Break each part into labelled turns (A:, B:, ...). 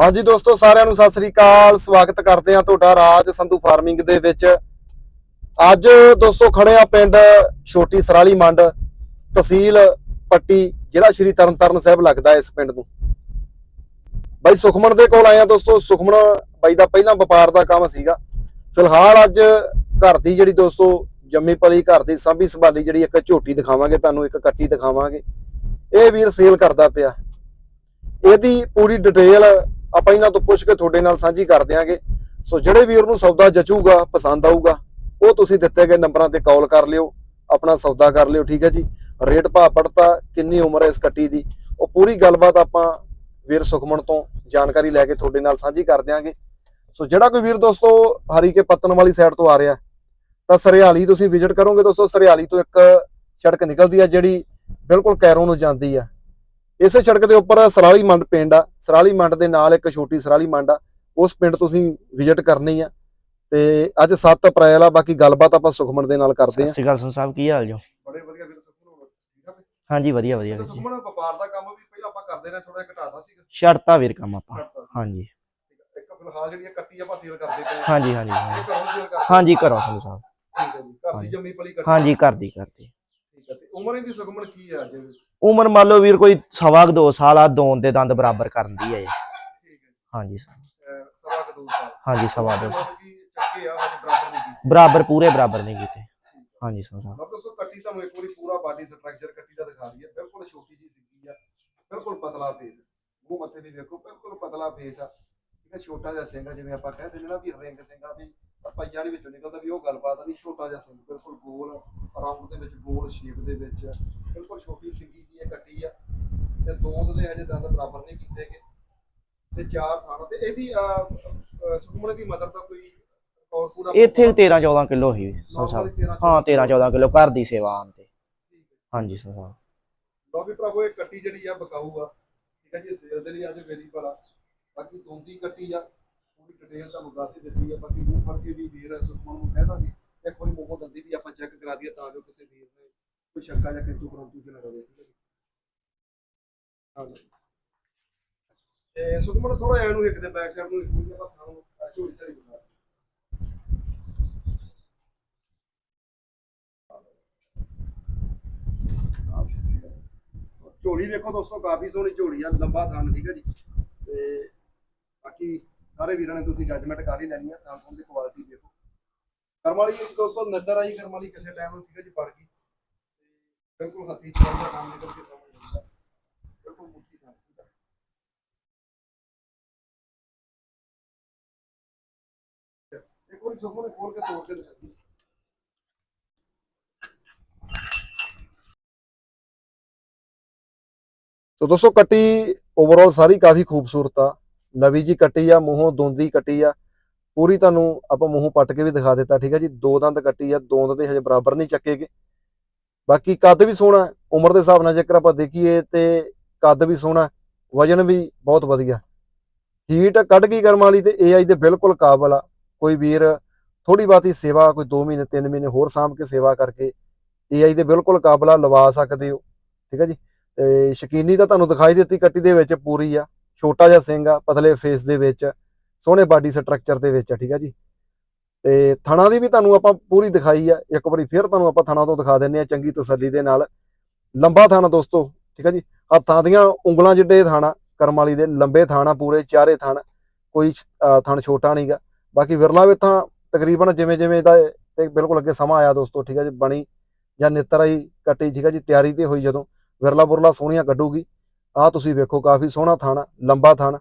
A: ਹਾਂਜੀ ਦੋਸਤੋ, ਸਾਰਿਆਂ ਨੂੰ ਸਤਿ ਸ੍ਰੀ ਅਕਾਲ। ਸਵਾਗਤ ਕਰਦੇ ਹਾਂ ਤੁਹਾਡਾ ਰਾਜ ਸੰਧੂ ਫਾਰਮਿੰਗ ਦੇ ਵਿੱਚ। ਅੱਜ ਦੋਸਤੋ, ਖੜੇ ਆ ਪਿੰਡ ਛੋਟੀ ਸਰਾਲੀ ਮੰਡ, ਤਹਿਸੀਲ ਪੱਟੀ, ਜ਼ਿਲ੍ਹਾ ਸ਼੍ਰੀ ਤਰਨਤਾਰਨ ਸਾਹਿਬ ਲੱਗਦਾ ਇਸ ਪਿੰਡ ਨੂੰ। ਬਾਈ ਸੁਖਮਨ ਦੇ ਕੋਲ ਆਇਆ ਦੋਸਤੋ, ਸੁਖਮਨ ਬਾਈ ਦਾ ਪਹਿਲਾਂ ਵਪਾਰ ਦਾ ਕੰਮ ਸੀਗਾ। ਫਿਲਹਾਲ ਅੱਜ ਘਰ ਦੀ ਜਿਹੜੀ ਦੋਸਤੋ, ਜੰਮੀ ਪਲੀ ਘਰ ਦੀ ਸਾਂਭੀ ਸੰਭਾਲੀ ਜਿਹੜੀ ਇੱਕ ਝੋਟੀ ਦਿਖਾਵਾਂਗੇ, ਤੁਹਾਨੂੰ ਇੱਕ ਕੱਟੀ ਦਿਖਾਵਾਂਗੇ। ਇਹ ਵੀਰ ਸੇਲ ਕਰਦਾ ਪਿਆ। ਇਹਦੀ ਪੂਰੀ ਡਿਟੇਲ ਆਪਾਂ ਇਹਨਾਂ ਤੋਂ ਪੁੱਛ ਕੇ ਤੁਹਾਡੇ ਨਾਲ ਸਾਂਝੀ ਕਰ ਦਿਆਂਗੇ ਸੋ ਜਿਹੜੇ ਵੀਰ ਨੂੰ ਸੌਦਾ ਜਚੂਗਾ, ਪਸੰਦ ਆਊਗਾ, ਉਹ ਤੁਸੀਂ ਦਿੱਤੇ ਗਏ ਨੰਬਰਾਂ ਤੇ ਕਾਲ ਕਰ ਲਿਓ, ਆਪਣਾ ਸੌਦਾ ਕਰ ਲਿਓ, ਠੀਕ ਹੈ ਜੀ? ਰੇਟ ਭਾਅ ਪੜਤਾ ਕਿੰਨੀ ਉਮਰ ਹੈ ਇਸ ਕੱਟੀ ਦੀ, ਉਹ ਪੂਰੀ ਗੱਲਬਾਤ ਆਪਾਂ ਵੀਰ ਸੁਖਮਨ ਤੋਂ ਜਾਣਕਾਰੀ ਲੈ ਕੇ ਤੁਹਾਡੇ ਨਾਲ ਸਾਂਝੀ ਕਰ ਦਿਆਂਗੇ। ਸੋ ਜਿਹੜਾ ਕੋਈ ਵੀਰ ਦੋਸਤੋ ਹਰੀ ਕੇ ਪੱਤਨ ਵਾਲੀ ਸਾਈਡ ਤੋਂ ਆ ਰਿਹਾ, ਤਾਂ ਸਰਿਆਲੀ ਤੁਸੀਂ ਵਿਜ਼ਿਟ ਕਰੋਗੇ ਦੋਸਤੋ, ਸਰਿਆਲੀ ਤੋਂ ਇੱਕ ਸੜਕ ਨਿਕਲਦੀ ਹੈ ਜਿਹੜੀ ਬਿਲਕੁਲ ਕੈਰੋਂ ਨੂੰ ਜਾਂਦੀ ਆ ਇਸੇ ਸੜਕ ਦੇ ਉੱਪਰ ਸਰਾਲੀ ਮੰਡ ਪਿੰਡ ਆ। ਸਰਾਲੀ ਮੰਡ ਦੇ ਨਾਲ ਇੱਕ ਛੋਟੀ ਸਰਾਲੀ ਮੰਡ ਆ। ਉਸ ਪਿੰਡ ਤੁਸੀਂ ਵਿਜ਼ਿਟ ਕਰਨੀ ਆ। ਤੇ ਅੱਜ 7 ਅਪ੍ਰੈਲ ਆ ਬਾਕੀ ਗੱਲਬਾਤ ਆਪਾਂ ਸੁਖਮਨ ਦੇ ਨਾਲ ਕਰਦੇ
B: ਸਤਿ
A: ਆ
B: ਸ਼੍ਰੀ ਅਕਾਲ ਸੰਤ ਸਾਹਿਬ ਕੀ ਹਾਲ ਜੋ?
A: ਬੜੇ ਵਧੀਆ ਵੀਰ ਸੁਖਮਨ
B: ਹਾਂਜੀ ਵਧੀਆ ਵਧੀਆ ਵੀਰ ਜੀ।
A: ਸੁਖਮਨ ਵਪਾਰ ਦਾ ਕੰਮ ਵੀ ਪਹਿਲਾਂ ਆਪਾਂ ਕਰਦੇ ਰਹੇ ਥੋੜਾ ਘਟਾਦਾ ਸੀਗਾ।
B: ਛੱਡਤਾ ਵੀਰ ਕੰਮ ਆਪਾਂ। ਹਾਂਜੀ।
A: ਇੱਕ ਫਿਲਹਾਲ ਜਿਹੜੀ ਕੱਟੀ ਆਪਾਂ ਸੇਲ ਕਰਦੇ ਪਏ
B: ਹਾਂਜੀ ਹਾਂਜੀ ਹਾਂਜੀ।
A: ਘਰੋਂ ਸੇਲ ਕਰਦੇ
B: ਹਾਂਜੀ ਕਰੋ ਸੰਤ ਸਾਹਿਬ
A: ਠੀਕ ਹੈ ਜੀ ਘਰ ਦੀ
B: ਹਾਂਜੀ।
A: ਜੰਮੀ ਪਲੀ ਕੱਟੀ।
B: ਹਾਂਜੀ ਕਰਦੀ ਕਰਦੀ
A: ਠੀਕ ਹੈ ਤੇ ਉਮਰ ਇਹਦੀ ਸੁਖਮਨ ਕੀ ਆ ਅੱਜ?
B: ਉਮਰ ਮੰਨ ਲਓ ਵੀਰ ਕੋਈ ਸਵਾ ਕੁ ਦੋ ਸਾਲ ਆ, ਦੋਨ ਦੇ ਦੰਦ ਬਰਾਬਰ ਕਰਨ ਦੀ ਹੈ ਹਾਂਜੀ।
A: ਸਵਾ ਕੁ ਦੋ ਸਾਲ।
B: ਹਾਂਜੀ ਸਵਾ ਦੋ
A: ਬਰਾਬਰ,
B: ਪੂਰੇ ਬਰਾਬਰ ਨਹੀਂ ਕੀਤੇ। ਹਾਂਜੀ ਸੰਤ ਸਾਹਿਬ
A: ਮਤਲਬ ਦੋਸਤੋ ਕੱਟੀ ਤੁਹਾਨੂੰ ਇੱਕ ਵਾਰੀ ਪੂਰਾ ਬਾਡੀ ਸਟਰਕਚਰ ਕੱਟੀ ਦਾ ਦਿਖਾ ਰਹੀ ਬਿਲਕੁਲ ਛੋਟੀ ਜੀ ਸਿੱਧੀ ਆ। ਬਿਲਕੁਲ ਪਤਲਾ ਫੇਸ ਮੂੰਹ ਮੱਥੇ ਦੀ ਵੇਖੋ, ਬਿਲਕੁਲ ਪਤਲਾ ਫੇਸ ਆ। ਠੀਕ ਹੈ, ਛੋਟਾ ਜਿਹਾ ਸਿੰਘ ਜਿਵੇਂ ਆਪਾਂ ਕਹਿ ਦਿੰਦੇ ਨਾ ਵੀ ਰਿੰਗ ਸਿੰਘ ਆ, ਵੀ ਪਈਆਂ ਦੇ ਵਿੱਚੋਂ ਨਿਕਲਦਾ ਵੀ ਉਹ ਗੱਲਬਾਤ ਨਹੀਂ ਛੋਟਾ ਜਿਹਾ ਸਿੰਘ, ਬਿਲਕੁਲ ਗੋਲ ਰਾਉਂਡ ਦੇ ਵਿੱਚ, ਗੋਲ ਸ਼ੇਪ ਦੇ ਵਿੱਚ। ਬਿਲਕੁਲ ਛੋਟੀ ਸਿੰਗੀ ਜੀ ਇਹ ਕੱਟੀ ਆ। ਤੇ ਦੋਂਦ ਦੇ ਹਜੇ ਦੰਦ ਬਰਾਬਰ ਨਹੀਂ ਕੀਤੇ ਗਏ ਤੇ ਚਾਰ ਥਾਣਾ ਤੇ ਇਹਦੀ ਸੁਖਮਨ ਦੀ ਮਦਰ ਦਾ ਕੋਈ
B: ਇੱਥੇ 13 14 ਕਿਲੋ ਹੀ ਸਾਹਿਬ
A: Normally 13
B: ਹਾਂ 13 14 ਕਿਲੋ ਘਰ ਦੀ ਸੇਵਾ ਆਣ ਤੇ। ਹਾਂਜੀ ਸਾਹਿਬ
A: ਲੋ ਵੀ ਭਰਾਵੋ ਇਹ ਕੱਟੀ ਜਿਹੜੀ ਆ ਬਕਾਊ ਆ। ਠੀਕ ਹੈ ਜੀ ਸੇਲ ਦੇ ਲਈ ਅੱਜ ਵੇਰੀਬਲ ਆ ਬਾਕੀ ਦੋਂਦੀ ਕੱਟੀ ਆ ਪੂਰੀ ਡਿਟੇਲ ਤੁਹਾਨੂੰ ਦੱਸ ਹੀ ਦਿੱਤੀ ਆ। ਬਾਕੀ ਮੂੰਹ ਫੜ ਕੇ ਵੀ ਵੀਰ ਸੁਖਮਨ ਨੂੰ ਕਹਿਦਾ ਸੀ ਇੱਕ ਵਾਰੀ ਮੂੰਹੋਂ ਦੰਦੀ ਵੀ ਆਪਾਂ ਚੈੱਕ ਕਰਾ ਦਈਏ ਤਾਂ ਜੋ ਕਿਸੇ ਨੇ ਕੋਈ ਸ਼ੱਕਾ ਜਾਂ ਕਿੰਤੂ ਪਰੰਤੂ ਚ ਥੋੜਾ ਇਹਨੂੰ ਇੱਕ ਦੇ ਬੈਕ ਸਾਈਡ ਨੂੰ ਇਸ ਨੂੰ ਆਪਾਂ ਸਾਨੂੰ ਝੋਲੀ ਝਾਲੀ ਬਣਾ ਝੋਲੀ ਵੇਖੋ ਦੋਸਤੋ, ਕਾਫੀ ਸੋਹਣੀ ਝੋਲੀ ਆ, ਲੰਬਾ ਥਣ ਠੀਕ ਹੈ ਜੀ। ਤੇ ਬਾਕੀ ਸਾਰੇ ਵੀਰਾਂ ਨੇ ਤੁਸੀਂ ਜੱਜਮੈਂਟ ਕਰ ਹੀ ਲੈਣੀ ਆ ਥਣ ਦੀ ਕੁਆਲਿਟੀ ਦੇਖੋ ਕਰਮ ਦੋਸਤੋ, ਨਜ਼ਰ ਆਈ ਕਰਮਾਲੀ ਕਿਸੇ ਟਾਈਮ ਨੂੰ ਠੀਕ ਹੈ ਜੀ ਪੜ ਗਈ। ਬਿਲਕੁਲ ਹੱਥੀ ਚੀਜ਼ ਦਾ ਕੰਮ ਨਿਕਲ ਕੇ ਸਾਹਮਣੇ ਆਉਂਦਾ ਬਿਲਕੁਲ ਮੁੱਠੀ ਥਣ ਇੱਕ ਵਾਰੀ ਸੁਖਮਨ ਨੇ ਖੋਲ ਕੇ ਤੋੜ ਕੇ ਦਿਖਾਈ ਸੋ ਦੋਸਤੋ, ਕੱਟੀ ਓਵਰਆਲ ਸਾਰੀ ਕਾਫੀ ਖੂਬਸੂਰਤ ਆ। ਨਵੀਂ ਜੀ ਕੱਟੀ ਆ, ਮੂੰਹੋਂ ਦੋਂਦੀ ਕੱਟੀ ਆ। ਪੂਰੀ ਤੁਹਾਨੂੰ ਆਪਾਂ ਮੂੰਹੋਂ ਪੱਟ ਕੇ ਵੀ ਦਿਖਾ ਦਿੱਤਾ, ਠੀਕ ਹੈ ਜੀ। ਦੋ ਦੰਦ ਕੱਟੀ ਆ, ਦੋ ਦੰਦ ਤੇ ਹਜੇ ਬਰਾਬਰ ਨਹੀਂ ਚੱਕੇਗੇ। ਬਾਕੀ ਕੱਦ ਵੀ ਸੋਹਣਾ ਉਮਰ ਦੇ ਹਿਸਾਬ ਨਾਲ ਜੇਕਰ ਆਪਾਂ ਦੇਖੀਏ ਤੇ ਕੱਦ ਵੀ ਸੋਹਣਾ ਵਜਨ ਵੀ ਬਹੁਤ ਵਧੀਆ ਹੀਟ ਕੱਢ ਗਈ ਕਰਮ ਵਾਲੀ ਤੇ ਏਆਈ ਦੇ ਬਿਲਕੁਲ ਕਾਬਲ ਆ। ਕੋਈ ਵੀਰ ਥੋੜੀ ਬਾਤੀ ਸੇਵਾ, ਕੋਈ 2 ਮਹੀਨੇ 3 ਮਹੀਨੇ ਹੋਰ ਸਾਂਭ ਕੇ ਸੇਵਾ ਕਰਕੇ ਏਆਈ ਦੇ ਬਿਲਕੁਲ ਕਾਬਲ ਆ, ਲਵਾ ਸਕਦੇ ਹੋ। ਠੀਕ ਹੈ ਜੀ? ਤੇ ਸ਼ਕੀਨੀ ਤਾਂ ਤੁਹਾਨੂੰ ਦਿਖਾਈ ਦਿੱਤੀ ਕੱਟੀ ਦੇ ਵਿੱਚ ਪੂਰੀ ਆ। ਛੋਟਾ ਜਿਹਾ ਸਿੰਘ ਆ, ਪਤਲੇ ਫੇਸ ਦੇ ਵਿੱਚ, ਸੋਹਣੇ ਬਾਡੀ ਸਟਰਕਚਰ ਦੇ ਵਿੱਚ ਆ ਠੀਕ ਆ ਜੀ? ਤੇ ਥਣਾ ਦੀ ਵੀ ਤੁਹਾਨੂੰ ਆਪਾਂ ਪੂਰੀ ਦਿਖਾਈ ਆ। ਇੱਕ ਵਾਰੀ ਫਿਰ ਤੁਹਾਨੂੰ ਆਪਾਂ ਥਣਾ ਤੋਂ ਦਿਖਾ ਦਿੰਨੇ ਆ ਚੰਗੀ ਤਸੱਲੀ ਦੇ ਨਾਲ। ਲੰਬਾ ਥਾਣਾ ਦੋਸਤੋ ਠੀਕ ਆ ਜੀ? ਹੱਥਾਂ ਦੀਆਂ ਉਂਗਲਾਂ ਜਿੱਡੇ ਥਾਣਾ ਕਰਮ ਵਾਲੀ ਦੇ ਲੰਬੇ ਥਾਣਾ ਪੂਰੇ ਚਾਰੇ ਥਣ ਕੋਈ ਅਹ, ਥਣ ਛੋਟਾ ਨਹੀਂਗਾ ਬਾਕੀ ਵਿਰਲਾ ਵੀ ਤਾਂ ਤਕਰੀਬਨ ਜਿਵੇਂ ਜਿਵੇਂ ਇਹਦਾ ਤੇ ਬਿਲਕੁਲ ਅੱਗੇ ਸਮਾਂ ਆਇਆ ਦੋਸਤੋ ਠੀਕ ਆ ਜੀ? ਬਣੀ ਜਾਂ ਨਿੱਤਰ ਆਈ ਕੱਟੀ ਠੀਕ ਆ ਜੀ? ਤਿਆਰੀ ਤੇ ਹੋਈ ਜਦੋਂ। ਵਿਰਲਾ ਬੁਰਲਾ ਸੋਹਣੀਆਂ ਕੱਢੂਗੀ। ਆ ਤੁਸੀਂ ਵੇਖੋ ਕਾਫੀ ਸੋਹਣਾ ਥਾਣਾ ਲੰਬਾ ਥਾਣਾ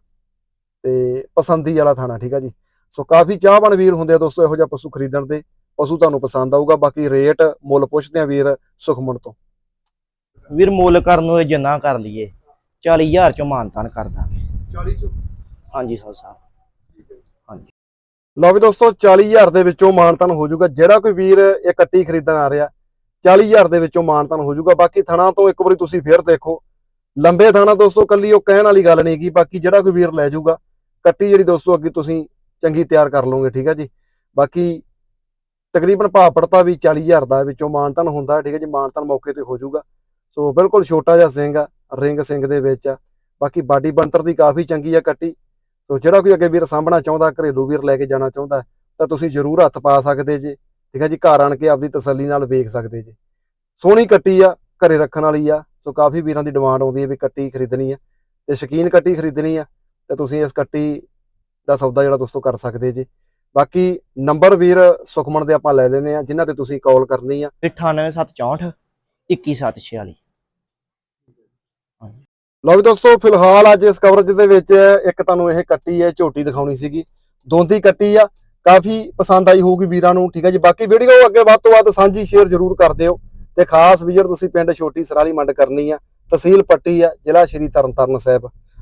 A: ਤੇ ਪਸੰਦੀ ਵਾਲਾ ਥਾਣਾ ਠੀਕ ਆ ਜੀ? ਸੋ ਕਾਫੀ ਚਾਹਵਾਨ ਵੀਰ ਹੁੰਦੇ ਆ ਦੋਸਤੋ ਇਹੋ ਜਿਹਾ ਪਸ਼ੂ ਖਰੀਦਣ ਦੇ। ਪਸ਼ੂ ਤੁਹਾਨੂੰ ਪਸੰਦ ਆਊਗਾ ਬਾਕੀ ਰੇਟ ਮੁੱਲ ਪੁੱਛਦੇ ਆ ਵੀਰ ਸੁਖਮਨ ਤੋਂ।
B: ਵੀਰ ਮੁੱਲ ਕਰਨ ਨੂੰ ਇਹ ਜਿੰਨਾ ਕਰ ਲਈਏ 40000 ਚੋਂ ਮਾਨਤਾਨ ਕਰ ਦਾਂਗੇ।
A: 40 ਚੋਂ?
B: ਹਾਂਜੀ ਸੰਤ ਸਾਹਿਬ। ਹਾਂਜੀ।
A: ਲਓ ਵੀ ਦੋਸਤੋ 40000 ਦੇ ਵਿੱਚੋਂ ਮਾਨਤਨ ਹੋ ਜਾਊਗਾ। ਜਿਹੜਾ ਕੋਈ ਵੀਰ ਇਹ ਕੱਟੀ ਖਰੀਦਣ ਆ ਰਿਹਾ 40000 ਦੇ ਵਿੱਚੋਂ ਮਾਨਤਨ ਹੋ ਜਾਊਗਾ। ਬਾਕੀ ਥਣਾ ਤੋਂ ਇੱਕ ਵਾਰੀ ਤੁਸੀਂ ਫੇਰ ਦੇਖੋ। ਲੰਬੇ ਥਾਣਾ ਦੋਸਤੋ ਕੱਲੀ ਉਹ ਕਹਿਣ ਵਾਲੀ ਗੱਲ ਨਹੀਂ ਕੀ ਬਾਕੀ ਜਿਹੜਾ ਕੋਈ ਵੀਰ ਲੈ ਜਾਊਗਾ ਕੱਟੀ ਜਿਹੜੀ ਦੋਸਤੋ ਅੱਗੇ ਤੁਸੀਂ ਚੰਗੀ ਤਿਆਰ ਕਰ ਲਓਗੇ, ਠੀਕ ਹੈ ਜੀ? ਬਾਕੀ ਤਕਰੀਬਨ ਭਾਅ ਪੜਤਾ ਵੀ 40000 ਦਾ ਵਿੱਚੋਂ ਮਾਨਤਨ ਹੁੰਦਾ, ਠੀਕ ਹੈ ਜੀ? ਮਾਨਤਨ ਮੌਕੇ ਤੇ ਹੋ ਜਾਊਗਾ। ਸੋ ਬਿਲਕੁਲ ਛੋਟਾ ਜਿਹਾ ਸਿੰਘ ਆ, ਰਿੰਗ ਸਿੰਘ ਦੇ ਵਿੱਚ ਆ। ਬਾਕੀ ਬਾਡੀ ਬੰਤਰ ਦੀ ਕਾਫੀ ਚੰਗੀ ਆ ਕੱਟੀ। ਸੋ ਜਿਹੜਾ ਕੋਈ ਅੱਗੇ ਵੀਰ ਸਾਂਭਣਾ ਚਾਹੁੰਦਾ, ਘਰੇਲੂ ਵੀਰ ਲੈ ਕੇ ਜਾਣਾ ਚਾਹੁੰਦਾ, ਤਾਂ ਤੁਸੀਂ ਜ਼ਰੂਰ ਹੱਥ ਪਾ ਸਕਦੇ ਜੇ, ਠੀਕ ਹੈ ਜੀ? ਘਰ ਆਣ ਕੇ ਆਪਦੀ ਤਸੱਲੀ ਨਾਲ ਵੇਖ ਸਕਦੇ ਜੇ। ਸੋਹਣੀ ਕੱਟੀ ਆ, ਘਰੇ ਰੱਖਣ ਵਾਲੀ ਆ। ਸੋ ਕਾਫੀ ਵੀਰਾਂ ਦੀ ਡਿਮਾਂਡ ਆਉਂਦੀ ਹੈ ਵੀ ਕੱਟੀ ਖਰੀਦਣੀ ਆ। ਤੇ ਸ਼ਕੀਨ ਕੱਟੀ ਖਰੀਦਣੀ ਆ, ਤੇ ਤੁਸੀਂ ਇਸ ਕੱਟੀ ਦਾ ਸੌਦਾ ਜਿਹੜਾ ਦੋਸਤੋ ਕਰ ਸਕਦੇ ਜੀ। ਬਾਕੀ ਨੰਬਰ ਵੀਰ ਸੁਖਮਨ ਦੇ ਆਪਾਂ ਲੈ ਲੈਨੇ ਆ ਜਿਨ੍ਹਾਂ ਤੇ ਤੁਸੀਂ ਕਾਲ ਕਰਨੀ ਆ।
B: 98764 21746
A: ਲਓ ਵੀ ਦੋਸਤੋ ਫਿਲਹਾਲ ਅੱਜ ਇਸ ਕਵਰੇਜ ਦੇ ਵਿੱਚ ਇੱਕ ਤੁਹਾਨੂੰ ਇਹ ਕੱਟੀ ਹੈ ਝੋਟੀ ਦਿਖਾਉਣੀ ਸੀਗੀ। ਦੋਂਦੀ ਕੱਟੀ ਆ ਕਾਫੀ ਪਸੰਦ ਆਈ ਹੋਊਗੀ ਵੀਰਾਂ ਨੂੰ ਠੀਕ ਹੈ ਜੀ। ਬਾਕੀ ਵੀਡੀਓ ਅੱਗੇ ਵੱਧ ਤੋਂ ਵੱਧ ਸਾਂਝੀ ਸ਼ੇਅਰ ਜ਼ਰੂਰ ਕਰ ਦਿਓ। ਤੇ ਖਾਸ ਵਿਜ਼ਿਟ ਤੁਸੀਂ ਪਿੰਡ ਛੋਟੀ ਸਰਾਲੀ ਮੰਡ ਕਰਨੀ ਆ ਤਹਿਸੀਲ ਪੱਟੀ ਆ ਜ਼ਿਲ੍ਹਾ ਸ਼੍ਰੀ ਤਰਨਤਾਰਨ ਸਾਹਿਬ।